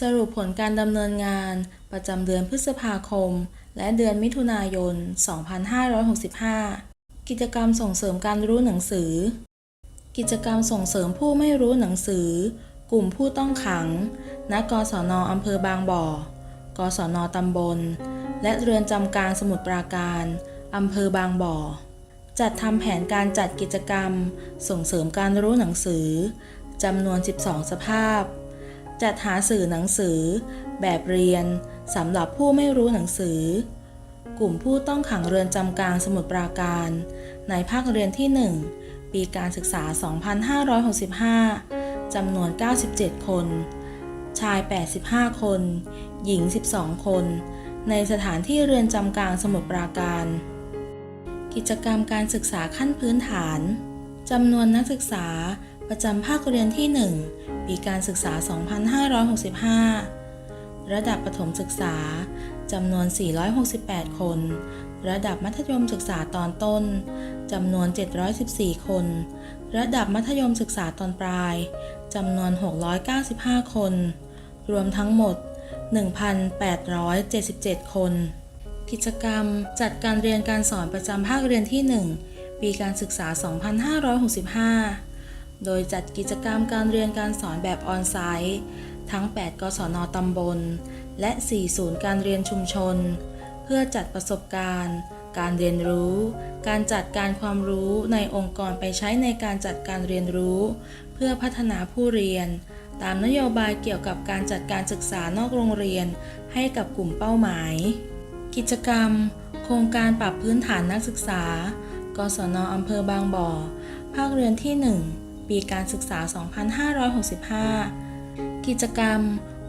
สรุปผลการดำเนินงานประจำเดือนพฤษภาคม และเดือนมิถุนายน 2565 กิจกรรมส่งเสริมการรู้หนังสือ กิจกรรมส่งเสริมผู้ไม่รู้หนังสือ กลุ่มผู้ต้องขัง ณ กศนอำเภอบางบ่อ กศนตำบล และเรือนจำกลางสมุทรปราการอำเภอบางบ่อ จัดทำแผนการจัดกิจกรรม ส่งเสริมการรู้หนังสือจำนวน 12 สภาพ จัดหาสื่อหนังสือ แบบเรียนสำหรับผู้ไม่รู้หนังสือ กลุ่มผู้ต้องขังเรือนจำกลางสมุทรปราการ ในภาคเรียนที่ 1 ปีการศึกษา 2565 จำนวน 97 คน ชาย 85 คน หญิง 12 คน ในสถานที่เรือนจำกลางสมุทรปราการ กิจกรรมการศึกษาขั้นพื้นฐานจำนวนนักศึกษา ประจำภาคเรียนที่ 1 ปีการศึกษา 2565 ระดับประถมศึกษาจำนวน 468 คน ระดับมัธยมศึกษาตอนต้นจำนวน 714 คน ระดับมัธยมศึกษาตอนปลายจำนวน 695 คน รวมทั้งหมด 1,877 คน กิจกรรมจัดการเรียนการสอนประจำภาคเรียนที่ 1 ปีการศึกษา 2565 โดยจัดกิจกรรมการเรียนการสอนแบบออนไซต์ ทั้ง 8 กศนตำบล และ 4 ศูนย์การเรียนชุมชน เพื่อจัดประสบการณ์ การเรียนรู้ การจัดการความรู้ในองค์กรไปใช้ในการจัดการเรียนรู้ เพื่อพัฒนาผู้เรียน ตามนโยบายเกี่ยวกับการจัดการศึกษานอกโรงเรียน ให้กับกลุ่มเป้าหมาย กิจกรรม โครงการปรับพื้นฐานนักศึกษา กศนอำเภอบางบ่อ ภาคเรียนที่ 1 ปีการศึกษา 2565 กิจกรรม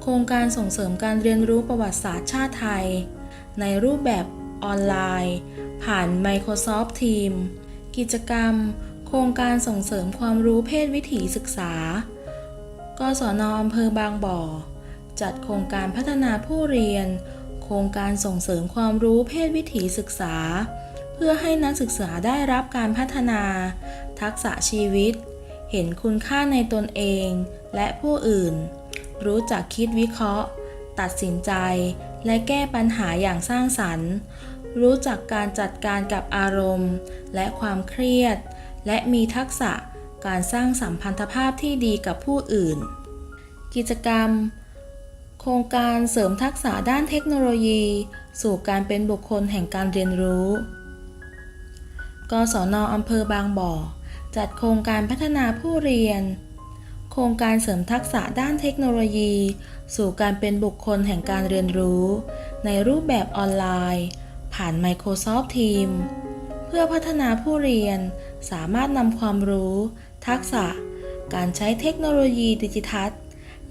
โครงการส่งเสริมการเรียนรู้ประวัติศาสตร์ชาติไทย ในรูปแบบออนไลน์ ผ่าน Microsoft Teams กิจกรรม โครงการส่งเสริมความรู้เพศวิถีศึกษากศนอำเภอบางบ่อ จัดโครงการพัฒนาผู้เรียน โครงการส่งเสริมความรู้เพศวิถีศึกษา เพื่อให้นักศึกษาได้รับการพัฒนา ทักษะชีวิต เห็นคุณค่าในตนเองและผู้อื่น รู้จักคิดวิเคราะห์ ตัดสินใจ และแก้ปัญหาอย่างสร้างสรรค์ รู้จักการจัดการกับอารมณ์ และความเครียด และมีทักษะการสร้างสัมพันธภาพที่ดีกับผู้อื่น กิจกรรม โครงการเสริมทักษะด้านเทคโนโลยี สู่การเป็นบุคคลแห่งการเรียนรู้ กศนอำเภอบางบ่อ จัดโครงการพัฒนาผู้เรียน โครงการเสริมทักษะด้านเทคโนโลยี สู่การเป็นบุคคลแห่งการเรียนรู้ ในรูปแบบออนไลน์ ผ่าน Microsoft Teams เพื่อพัฒนาผู้เรียนสามารถนำความรู้ ทักษะ การใช้เทคโนโลยีดิจิทัล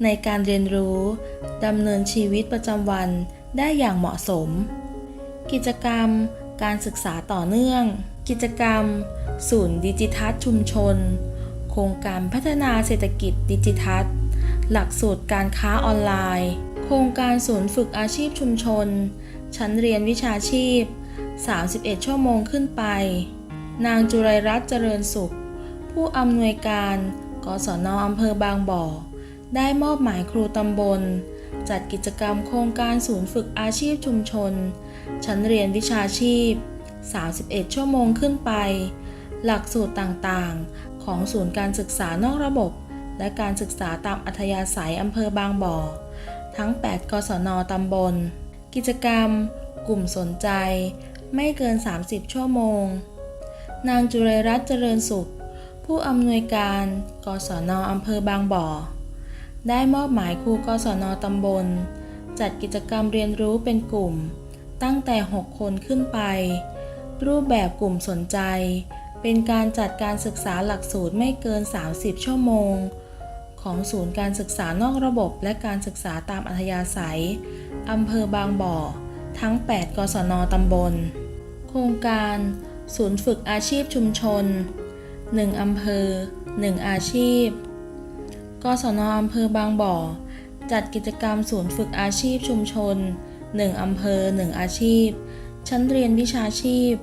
ในการเรียนรู้ดำเนินชีวิตประจำวันได้อย่างเหมาะสม กิจกรรม การศึกษาต่อเนื่อง กิจกรรม ศูนย์ดิจิทัลชุมชน โครงการพัฒนาเศรษฐกิจดิจิทัล หลักสูตรการค้าออนไลน์ โครงการศูนย์ฝึกอาชีพชุมชน ชั้นเรียนวิชาชีพ 31 ชั่วโมงขึ้นไป นางจุไรรัตน์เจริญสุข ผู้อำนวยการ กศนอำเภอบางบ่อ ได้มอบหมายครูตำบล จัดกิจกรรมโครงการศูนย์ฝึกอาชีพชุมชน ชั้นเรียนวิชาชีพ 31 ชั่วโมงขึ้นไป หลักสูตรต่างๆ ของศูนย์การศึกษานอกระบบ และการศึกษาตามอัธยาศัยอำเภอบางบ่อ ทั้ง 8 กศนตำบล กิจกรรม กลุ่มสนใจ ไม่เกิน 30 ชั่วโมง นางจุเรรัตน์เจริญสุข ผู้อำนวยการ กศนอำเภอบางบ่อ ได้มอบหมายครูกศนตำบล จัดกิจกรรมเรียนรู้เป็นกลุ่มตั้งแต่ 6 คนขึ้นไป รูปแบบกลุ่มสนใจ เป็นการจัดการศึกษาหลักสูตรไม่เกิน 30 ชั่วโมง ของศูนย์การศึกษานอกระบบและการศึกษาตามอัธยาศัยอำเภอบางบ่อ ทั้ง 8 กศนตำบล โครงการ ศูนย์ฝึกอาชีพชุมชน 1อำเภอ 1 อาชีพ กศนอำเภอบางบ่อ จัดกิจกรรมศูนย์ฝึกอาชีพชุมชน 1อำเภอ 1 อาชีพ ชั้นเรียนวิชาชีพ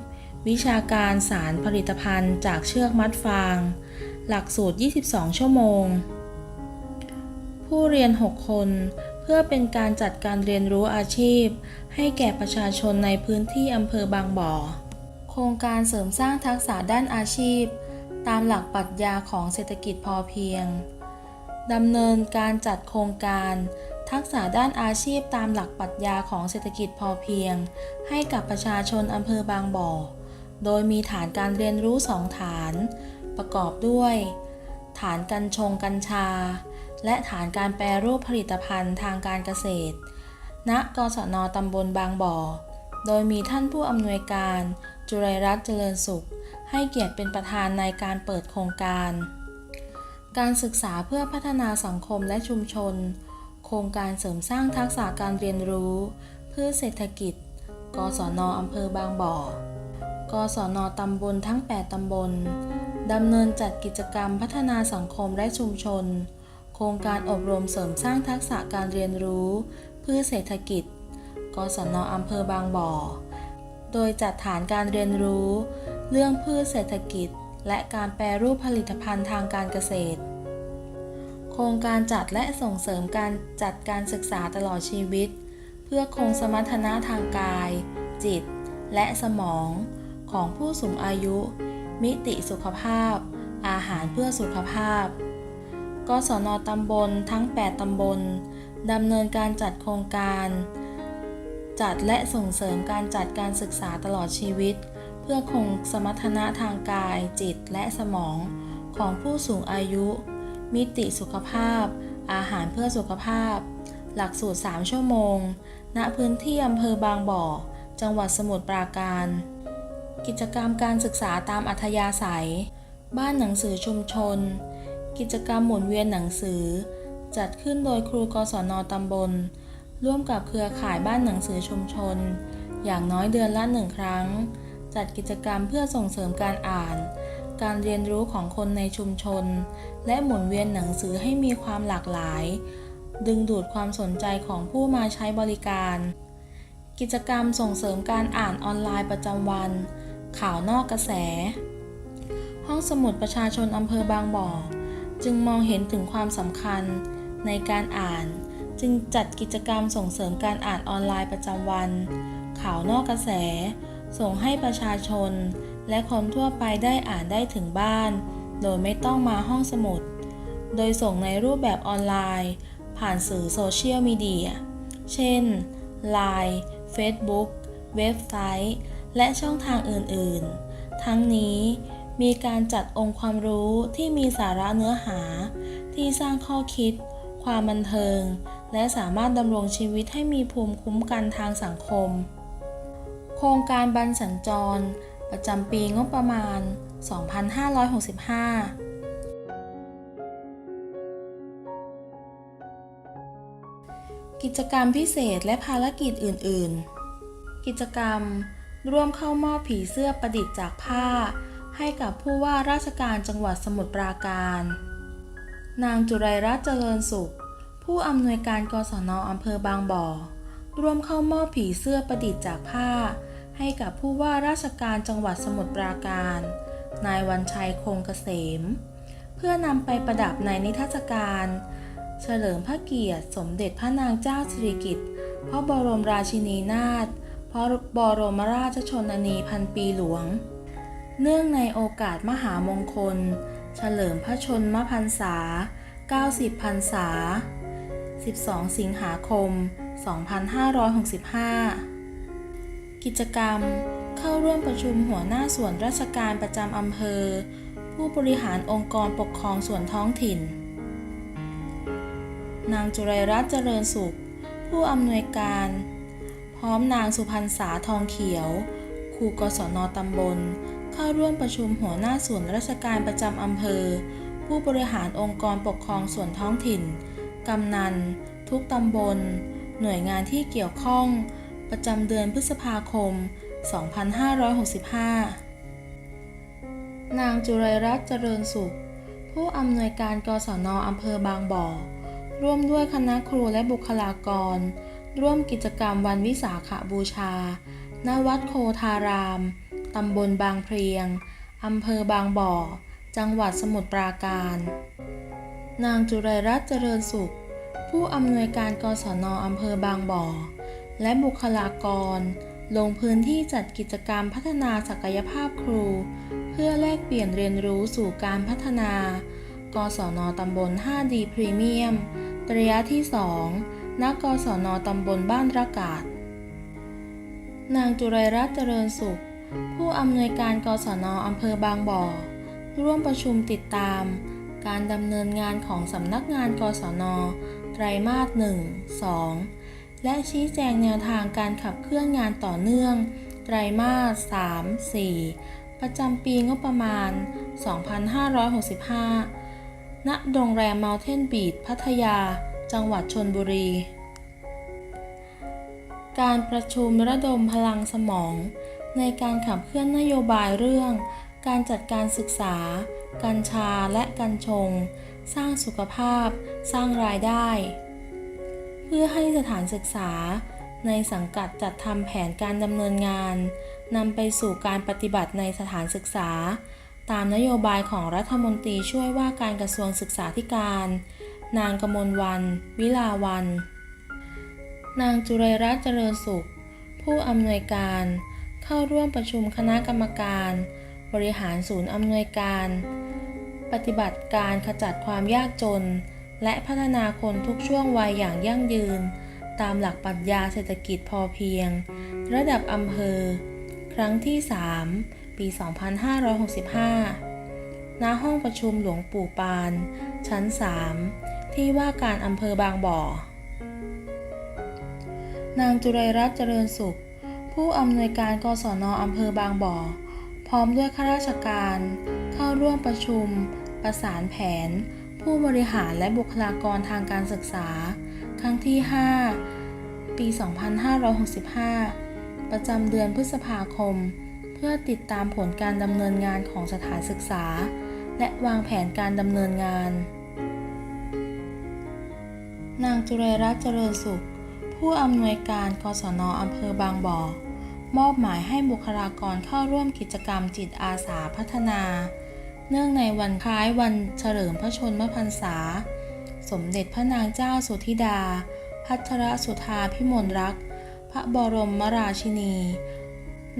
วิชาการสารผลิตภัณฑ์จากเชือกมัดฟาง หลักสูตร 22 ชั่วโมง ผู้เรียน 6 คน เพื่อเป็นการจัดการเรียนรู้อาชีพ ให้แก่ประชาชนในพื้นที่อำเภอบางบ่อ โครงการเสริมสร้างทักษะด้านอาชีพ ตามหลักปรัชญาของเศรษฐกิจพอเพียงดำเนินการจัดโครงการ ทักษะด้านอาชีพตามหลักปรัชญาของเศรษฐกิจพอเพียง ให้กับประชาชนอำเภอบางบ่อ โดยมีฐานการเรียนรู้สองฐาน ประกอบด้วย ฐานกัญชงกัญชา และฐานการแปรรูปผลิตภัณฑ์ทางการเกษตร ณ กศนตำบลบางบ่อ โดยมีท่านผู้อำนวยการ จุไรรัตน์เจริญสุข ให้เกียรติเป็นประธานในการเปิดโครงการ การศึกษาเพื่อพัฒนาสังคมและชุมชน โครงการเสริมสร้างทักษะการเรียนรู้ เพื่อเศรษฐกิจ กศนอำเภอบางบ่อ กศนตำบลทั้ง 8 ตำบล ดำเนินจัดกิจกรรมพัฒนาสังคมและชุมชน โครงการอบรมเสริมสร้างทักษะการเรียนรู้ เพื่อเศรษฐกิจ กศนอำเภอบางบ่อ โดยจัดฐานการเรียนรู้ เรื่องพืชเศรษฐกิจ และการแปรรูปผลิตภัณฑ์ทางการเกษตร โครงการจัดและส่งเสริมการจัดการศึกษาตลอดชีวิต เพื่อคงสมรรถนะทางกาย จิต และสมอง ของผู้สูงอายุ มิติสุขภาพ อาหารเพื่อสุขภาพ กศนตำบลทั้ง 8 ตำบลดำเนินการจัดโครงการ จัดและส่งเสริมการจัดการศึกษาตลอดชีวิต เพื่อคงสมรรถนะทางกาย จิต และสมองของผู้สูงอายุ มิติสุขภาพ อาหารเพื่อสุขภาพ หลักสูตร 3 ชั่วโมง ณ พื้นที่อำเภอบางบ่อ จังหวัดสมุทรปราการ กิจกรรมการศึกษาตามอัธยาศัย บ้านหนังสือชุมชน กิจกรรมหมุนเวียนหนังสือ จัดขึ้นโดยครูกศนตำบล ร่วมกับเครือข่ายบ้านหนังสือชุมชน อย่างน้อยเดือนละหนึ่งครั้ง จัดกิจกรรมเพื่อส่งเสริมการอ่านการเรียนรู้ของคนในชุมชน และหมุนเวียนหนังสือให้มีความหลากหลาย ดึงดูดความสนใจของผู้มาใช้บริการ กิจกรรมส่งเสริมการอ่านออนไลน์ประจำวัน ข่าวนอกกระแส ห้องสมุดประชาชนอำเภอบางบ่อ จึงมองเห็นถึงความสำคัญในการอ่าน จึงจัดกิจกรรมส่งเสริมการอ่านออนไลน์ประจำวัน ข่าวนอกกระแส ส่งให้ประชาชน และคนทั่วไปได้อ่านได้ถึงบ้าน โดยไม่ต้องมาห้องสมุด โดยส่งในรูปแบบออนไลน์ ผ่านสื่อโซเชียลมีเดีย เช่น Line Facebook เว็บไซต์ และช่องทางอื่นๆ ทั้งนี้มีการจัดองค์ความรู้ที่มีสาระเนื้อหา ที่สร้างข้อคิด ความบันเทิง และสามารถดำรงชีวิตให้มีภูมิคุ้มกันทางสังคม โครงการบันสัญจร ประจำปีงบประมาณ 2565กิจกรรมพิเศษและภารกิจอื่น ๆ กิจกรรม ร่วมเข้ามอบผีเสื้อประดิษฐ์จากผ้า ให้กับผู้ว่าราชการจังหวัดสมุทรปราการ นางจุไรรัตน์เจริญสุข ผู้อำนวยการกศนอำเภอบางบ่อ ร่วมเข้ามอบผีเสื้อประดิษฐ์จากผ้า ให้กับผู้ว่าราชการจังหวัดสมุทรปราการ นายวันชัยคงเกษม เพื่อนำไปประดับในนิทรรศการ เฉลิมพระเกียรติสมเด็จพระนางเจ้าสิริกิติ์พระบรมราชินีนาถพระบรมราชชนนีพันปีหลวง เนื่องในโอกาสมหามงคล เฉลิมพระชนมพรรษา 90 พรรษา 12 สิงหาคม 2565 กิจกรรม เข้าร่วมประชุมหัวหน้าส่วนราชการประจำอำเภอ ผู้บริหารองค์กรปกครองส่วนท้องถิ่น นางจุไรรัตน์เจริญสุข ผู้อำนวยการ พร้อมนางสุพรรณษาทองเขียวครูกศนตำบล เข้าร่วมประชุมหัวหน้าส่วนราชการประจำอำเภอ ผู้บริหารองค์กรปกครองส่วนท้องถิ่น กำนัน ทุกตำบล หน่วยงานที่เกี่ยวข้อง ประจำเดือนพฤษภาคม 2565 นางจุไรรัตน์เจริญสุข ผู้อำนวยการกศนอำเภอบางบ่อ ร่วมด้วยคณะครูและบุคลากร ร่วมกิจกรรมวันวิสาขบูชา ณ วัดโคทาราม ตำบลบางเพลียง อำเภอบางบ่อ จังหวัดสมุทรปราการ นางจุไรรัตน์เจริญสุข ผู้อำนวยการกศนอำเภอบางบ่อ และบุคลากร ลงพื้นที่จัดกิจกรรมพัฒนาศักยภาพครู เพื่อแลกเปลี่ยนเรียนรู้สู่การพัฒนา กศนตำบล 5D พรีเมียมระยะที่ 2 ณ กศนตำบลบ้านระกาศ นางจุไรรัตน์เจริญสุข ผู้อำนวยการกศนอำเภอบางบ่อ ร่วมประชุมติดตาม การดำเนินงานของสำนักงานกศน ไตรมาส 1 2 และชี้แจงแนวทางการขับเคลื่อนงานต่อเนื่อง ไตรมาส 3 4 ประจำปีงบประมาณ 2565 ณ โรงแรม Mountain Beach พัทยา จังหวัดชนบุรี การประชุมระดมพลังสมอง ในการขับเคลื่อนนโยบายเรื่อง การจัดการศึกษา กัญชาและกัญชง สร้างสุขภาพ สร้างรายได้ เพื่อให้สถานศึกษา ในสังกัดจัดทำแผนการดำเนินงานนำไปสู่การปฏิบัติในสถานศึกษา ตามนโยบายของรัฐมนตรีช่วยว่าการกระทรวงศึกษาธิการ นางกมลวัน วิลาวัน นางจุไรรัตน์เจริญสุข ผู้อำนวยการ เข้าร่วมประชุมคณะกรรมการ บริหารศูนย์อำนวยการ ปฏิบัติการขจัดความยากจน และพัฒนาคนทุกช่วงวัยอย่างยั่งยืน ตามหลักปรัชญาเศรษฐกิจพอเพียง ระดับอำเภอ ครั้งที่ 3 ปี 2565 ณ ห้องประชุมหลวงปู่ปาน ชั้น 3 ที่ว่าการอำเภอบางบ่อ นางจุไรรัตน์เจริญสุข ผู้อำนวยการกศนอำเภอบางบ่อ พร้อมด้วยข้าราชการ เข้าร่วมประชุม ประสานแผน ผู้บริหารและบุคลากรทางการศึกษา ครั้งที่ 5 ปี 2565 ประจำเดือนพฤษภาคม เพื่อติดตามผลการดำเนินงานของสถานศึกษา และวางแผนการดำเนินงาน นางจุไรรัตน์เจริญสุข ผู้อำนวยการกศนอำเภอบางบ่อมอบหมายให้บุคลากรเข้าร่วมกิจกรรมจิตอาสาพัฒนา เนื่องในวันคล้ายวันเฉลิมพระชนมพรรษา สมเด็จพระนางเจ้าสุธิดา พัทรสุธาพิมลรักษ์พระบรมราชินี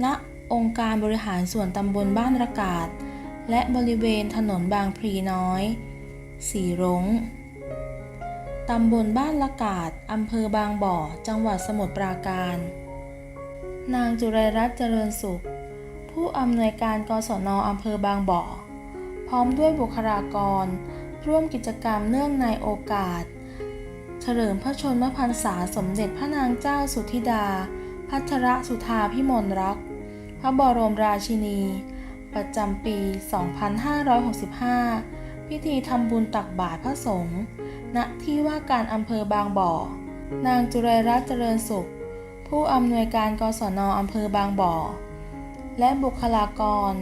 ณ องค์การบริหารส่วนตำบลบ้านระกาศ และบริเวณถนนบางพลีน้อย สีรงตำบลบ้านละกาด อำเภอบางบ่อ จังหวัดสมุทรปราการ นางจุไรรัตน์เจริญสุข ผู้อำนวยการกศนอำเภอบางบ่อ ร้อมด้วยบุคลากร ร่วมกิจกรรมเนื่องในโอกาส เฉลิมพระชนมพรรษาสมเด็จพระนางเจ้าสุธิดา พัทรสุธาพิมลรักษ์พระบรมราชินี ประจำปี 2565 พิธีทำบุญตักบาตรพระสงฆ์ณที่ว่าการอำเภอบางบ่อ นางจุไรรัตน์เจริญสุข ผู้อำนวยการกศนอำเภอบางบ่อ และบุคลากร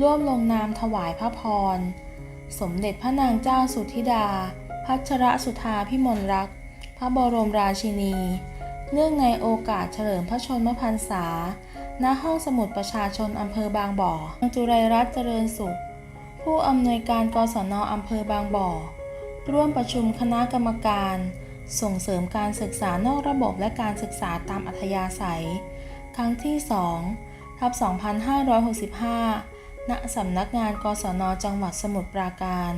ร่วมลงนามถวายพระพร สมเด็จพระนางเจ้าสุธิดา พัชรสุธาพิมลรัก พระบรมราชินี เนื่องในโอกาสเฉลิมพระชนมพรรษา ณ ห้องสมุดประชาชนอำเภอบางบ่อนางจุไรรัตน์เจริญสุข ผู้อำนวยการกศนอำเภอบางบ่อ ร่วมประชุมคณะกรรมการ ส่งเสริมการศึกษานอกระบบและการศึกษาตามอัธยาศัย ครั้งที่ 2 ทับ 2565 ณสำนักงานกศนจังหวัดสมุทรปราการ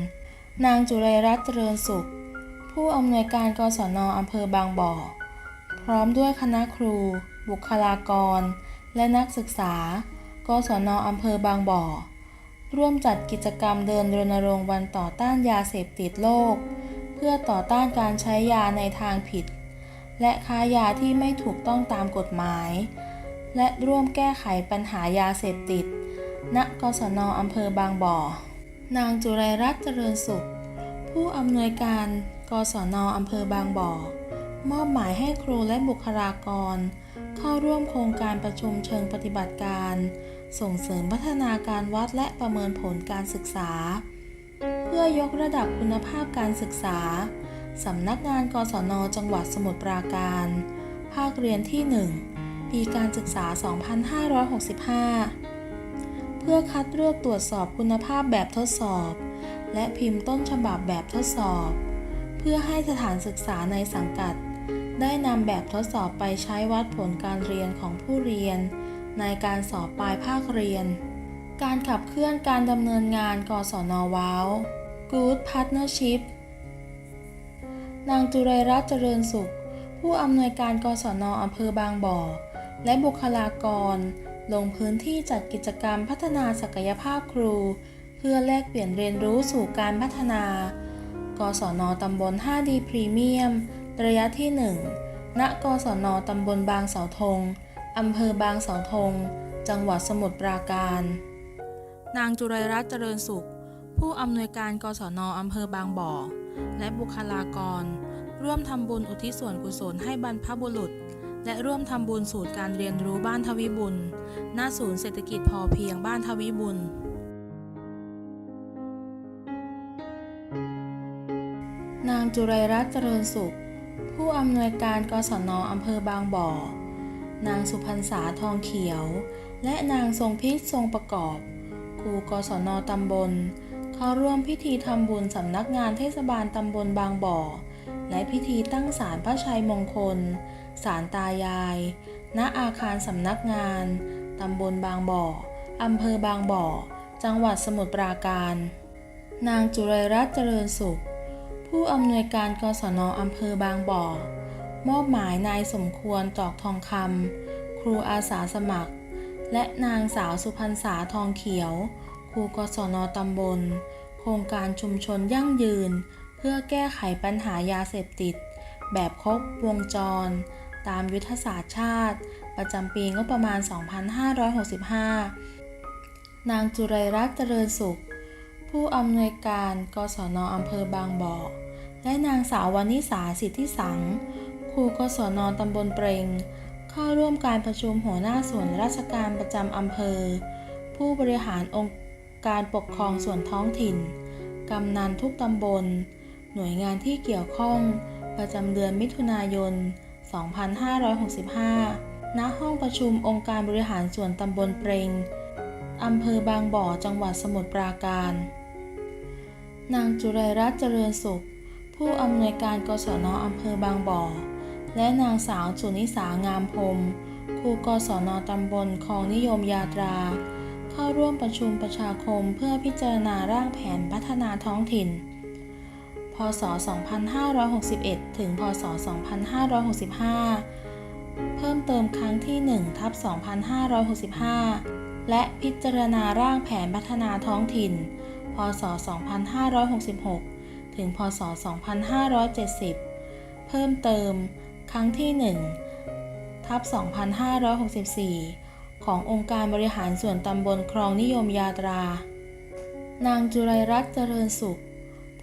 นางจุไรรัตน์เจริญสุข ผู้อำนวยการกศนอำเภอบางบ่อ พร้อมด้วยคณะครู บุคลากร และนักศึกษา กศนอำเภอบางบ่อ ร่วมจัดกิจกรรมเดินรณรงค์วันต่อต้านยาเสพติดโลก เพื่อต่อต้านการใช้ยาในทางผิด และค้ายาที่ไม่ถูกต้องตามกฎหมาย และร่วมแก้ไขปัญหายาเสพติด ณกศนอำเภอบางบ่อ นางจุไรรัตน์เจริญสุข ผู้อำนวยการกศนอำเภอบางบ่อ มอบหมายให้ครูและบุคลากร เข้าร่วมโครงการประชุมเชิงปฏิบัติการ ส่งเสริมพัฒนาการวัดและประเมินผลการศึกษา เพื่อยกระดับคุณภาพการศึกษาสำนักงานกศนจังหวัดสมุทรปราการ ภาคเรียนที่ 1 ปีการศึกษา 2565 พื่อคัดเลือกตรวจสอบคุณภาพแบบทดสอบ และพิมพ์ต้นฉบับแบบทดสอบ เพื่อให้สถานศึกษาในสังกัด ได้นำแบบทดสอบไปใช้วัดผลการเรียนของผู้เรียน ในการสอบปลายภาคเรียน การขับเคลื่อนการดำเนินงานกศนว้าว Good Partnership นางจุไรรัตน์เจริญสุข ผู้อำนวยการกศนอำเภอบางบ่อ และบุคลากร ลงพื้นที่จัดกิจกรรมพัฒนาศักยภาพครู เพื่อแลกเปลี่ยนเรียนรู้สู่การพัฒนา กศนตำบล 5D พรีเมียม ระยะที่ 1 ณ กศนตำบลบางเสาธง อำเภอบางเสาธง จังหวัดสมุทรปราการ นางจุไรรัตน์เจริญสุข ผู้อำนวยการกศนอำเภอบางบ่อ และบุคลากร ร่วมทำบุญอุทิศส่วนกุศลให้บรรพบุรุษ และร่วมทำบุญสูตรการเรียนรู้บ้านทวิบุญณศูนย์เศรษฐกิจพอเพียงบ้านทวิบุญ นางจุไรรัตน์เจริญสุข ผู้อำนวยการกศนอำเภอบางบ่อ นางสุพรรษาทองเขียว และนางทรงพิษทรงประกอบ ครูกศนตำบล เข้าร่วมพิธีทำบุญสำนักงานเทศบาลตำบลบางบ่อ และพิธีตั้งศาลพระชัยมงคล ศาลตายาย ณ อาคารสำนักงาน ตำบลบางบ่อ อำเภอบางบ่อ จังหวัดสมุทรปราการ นางจุไรรัตน์เจริญสุข ผู้อำนวยการกศนอำเภอบางบ่อ มอบหมายนายสมควรจอกทองคำ ครูอาสาสมัคร และนางสาวสุพรรษาทองเขียว ครูกศนตำบล โครงการชุมชนยั่งยืน พื่อแก้ไขปัญหายาเสพติด แบบครบวงจร ตามยุทธศาสตร์ชาติ ประจำปีงบประมาณ 2565 นางจุไรรัตน์เจริญสุข ผู้อำนวยการ กศนอำเภอบางบ่อ และนางสาววานิสาสิทธิสัง ครูกศนตำบลเปรงเข้าร่วมการประชุมหัวหน้าส่วนราชการประจำอำเภอ ผู้บริหารองค์การปกครองส่วนท้องถิ่น กำนันทุกตำบล หน่วยงานที่เกี่ยวข้อง ประจำเดือนมิถุนายน 2565 ณ ห้องประชุมองค์การบริหารส่วนตำบลเปรงอำเภอบางบ่อ จังหวัดสมุทรปราการ นางจุไรรัตน์เจริญสุข ผู้อำนวยการกศนอำเภอบางบ่อ และนางสาวสุนิสางามพรมครูกศนตำบลคลองนิยมยาตรา เข้าร่วมประชุมประชาคมเพื่อพิจารณาร่างแผนพัฒนาท้องถิ่น พศ 2561 ถึง พศ 2565 เพิ่มเติมครั้งที่1ทับ2565 และพิจารณาร่างแผนพัฒนาท้องถิ่น พศ 2566 ถึง พศ 2570 เพิ่มเติมครั้งที่ 1 ทับ 2564 ขององค์การบริหารส่วนตำบลครองนิยมยาตรา นางจุไรรัตน์เจริญสุข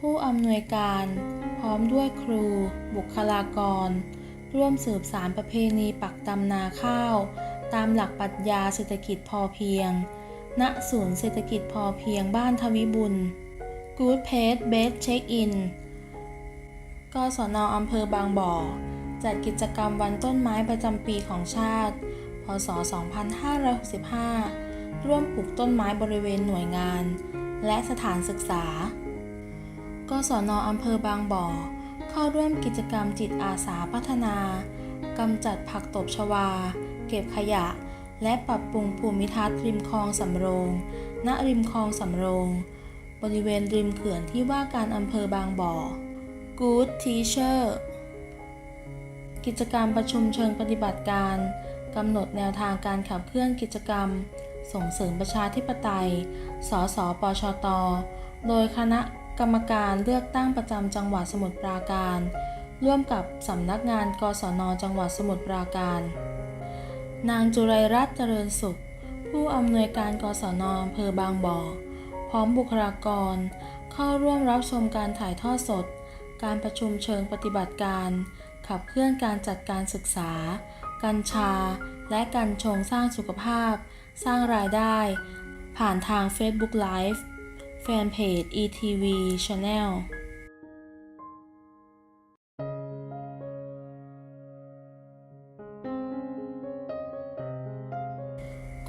ผู้อำนวยการพร้อมด้วยครู บุคลากร ร่วมสืบสารประเพณีปักตำนาข้าว ตามหลักปรัชญาเศรษฐกิจพอเพียง ณ ศูนย์เศรษฐกิจพอเพียงบ้านทวิบุญ Good Page Best Check In กศนอำเภอบางบ่อ จัดกิจกรรมวันต้นไม้ประจำปีของชาติ พศ 2565 ร่วมปลูกต้นไม้บริเวณหน่วยงาน และสถานศึกษา กศนอำเภอบางบ่อ เข้าร่วมกิจกรรมจิตอาสาพัฒนากำจัดผักตบชวา เก็บขยะ และปรับปรุงภูมิทัศน์ริมคลองสำโรง ณ ริมคลองสำโรง บริเวณริมเขื่อนที่ว่าการอำเภอบางบ่อ Good Teacher กิจกรรมประชุมเชิงปฏิบัติการกำหนดแนวทางการขับเคลื่อนกิจกรรม ส่งเสริมประชาธิปไตย สสปชต โดยคณะ กรรมการเลือกตั้งประจำจังหวัดสมุทรปราการ ร่วมกับสำนักงานกศนจังหวัดสมุทรปราการ นางจุไรรัตน์เจริญสุข ผู้อำนวยการกศนอำเภอบางบ่อ พร้อมบุคลากร เข้าร่วมรับชมการถ่ายทอดสด การประชุมเชิงปฏิบัติการ ขับเคลื่อนการจัดการศึกษา กัญชา และกัญชงสร้างสุขภาพ สร้างรายได้ ผ่านทาง Facebook Live แฟนเพจ ETV Channel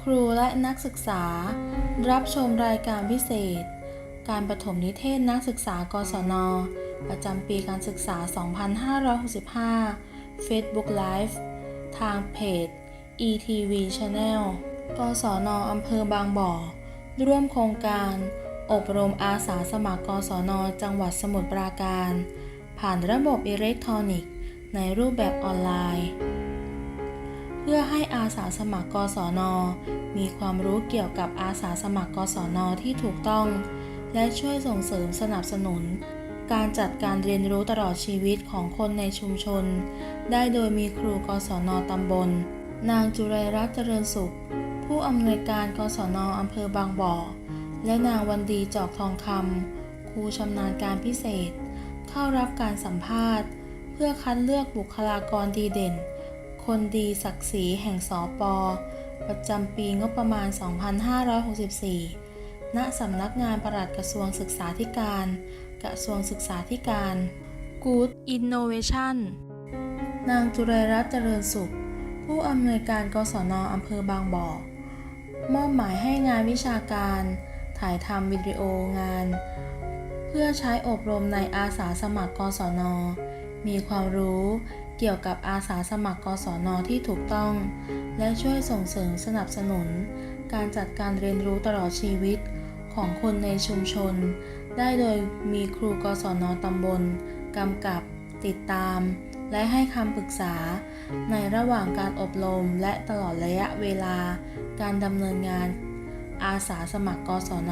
ครูและนักศึกษา รับชมรายการพิเศษ การประถมนิเทศนักศึกษากศน ประจำปีการศึกษา 2565 Facebook Live ทางเพจ ETV Channel กศนอำเภอบางบ่อ ร่วมโครงการ อบรมอาสาสมัครกศน จังหวัดสมุทรปราการ ผ่านระบบอิเล็กทรอนิกส์ ในรูปแบบออนไลน์ เพื่อให้อาสาสมัครกศน มีความรู้เกี่ยวกับอาสาสมัครกศน ที่ถูกต้อง และช่วยส่งเสริมสนับสนุน การจัดการเรียนรู้ตลอดชีวิตของคนในชุมชน ได้โดยมีครูกศน ตำบล นางจุไรรัตน์เจริญสุข ผู้อำนวยการกศน อำเภอบางบ่อ และนางวันดีจอกทองคำครูชำนาญการพิเศษ เข้ารับการสัมภาษณ์ เพื่อคัดเลือกบุคลากรดีเด่น คนดีศักดิ์ศรีแห่งสอปอประจำปีงบประมาณ 2564 ณ สำนักงานปลัดกระทรวงศึกษาธิการ กระทรวงศึกษาธิการ Good Innovation นางจุไรรัตน์เจริญสุข ผู้อำนวยการกศนอำเภอบางบ่อ มอบหมายให้งานวิชาการ ถ่ายทำวิดีโองาน เพื่อใช้อบรมในอาสาสมัครกศน มีความรู้เกี่ยวกับอาสาสมัครกศนที่ถูกต้อง และช่วยส่งเสริมสนับสนุน การจัดการเรียนรู้ตลอดชีวิตของคนในชุมชน ได้โดยมีครูกศนตำบลกำกับ ติดตาม และให้คำปรึกษา ในระหว่างการอบรมและตลอดระยะเวลา การดำเนินงาน อาสาสมัครกศน